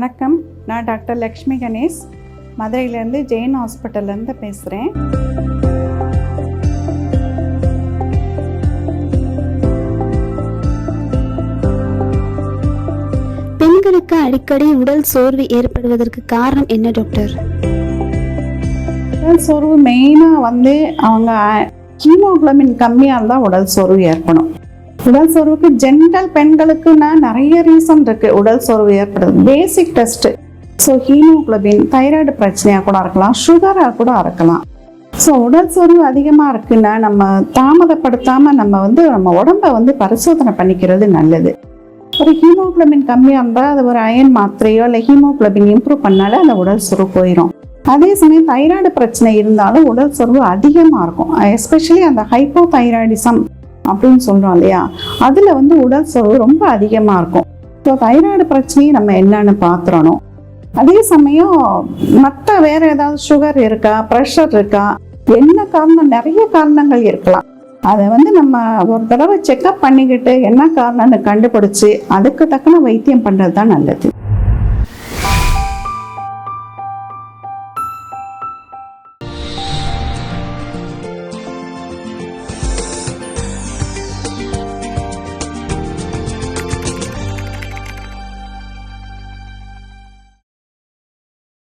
வணக்கம். நான் டாக்டர் லக்ஷ்மி கணேஷ். மதுரையிலேருந்து ஜெயின் ஹாஸ்பிட்டல்லேருந்து பேசுகிறேன் பெண்களுக்கு அடிக்கடி உடல் சோர்வு ஏற்படுவதற்கு காரணம் என்ன டாக்டர்? உடல் சோர்வு மெயினாக வந்து அவங்க ஹீமோகுளோபின் கம்மியாக இருந்தால் உடல் சோர்வு ஏற்படும். உடல் சோர்வுக்கு ஜென்ரல் பெண்களுக்குன்னா நிறைய ரீசன் இருக்குது உடல் சோர்வு ஏற்படுது. Basic test so haemoglobin thyroid பிரச்சனையாக கூட இருக்கலாம். சுகராக கூட இருக்கலாம். ஸோ உடல் சோர்வு அதிகமாக இருக்குன்னா நம்ம தாமதப்படுத்தாமல் நம்ம வந்து நம்ம உடம்ப வந்து பரிசோதனை பண்ணிக்கிறது நல்லது. ஒரு ஹீமோக்ளோபின் கம்மியாக இருந்தால் அது ஒரு அயன் மாத்திரையோ இல்லை ஹீமோக்ளோபின் இம்ப்ரூவ் பண்ணாலே அந்த உடல் சோர்வு போயிடும் அதே சமயம் தைராய்டு பிரச்சனை இருந்தாலும் உடல் சோர்வு அதிகமாக இருக்கும். எஸ்பெஷலி அந்த ஹைப்போ தைராய்டிசம் அப்படின்னு சொல்கிறோம் இல்லையா? அதில் வந்து உடல் சோர்வு ரொம்ப அதிகமாக இருக்கும். ஸோ தைராய்டு பிரச்சனையை நம்ம என்னன்னு பார்த்துறணும் அதே சமயம் மற்ற வேற ஏதாவது சுகர் இருக்கா ப்ரெஷர் இருக்கா என்ன காரணம் நிறைய காரணங்கள் இருக்கலாம். அதை வந்து நம்ம ஒரு தடவை செக்அப் பண்ணிக்கிட்டு என்ன காரணம்னு கண்டுபிடிச்சு அதுக்கு தக்கன வைத்தியம் பண்ணுறது தான் நல்லது.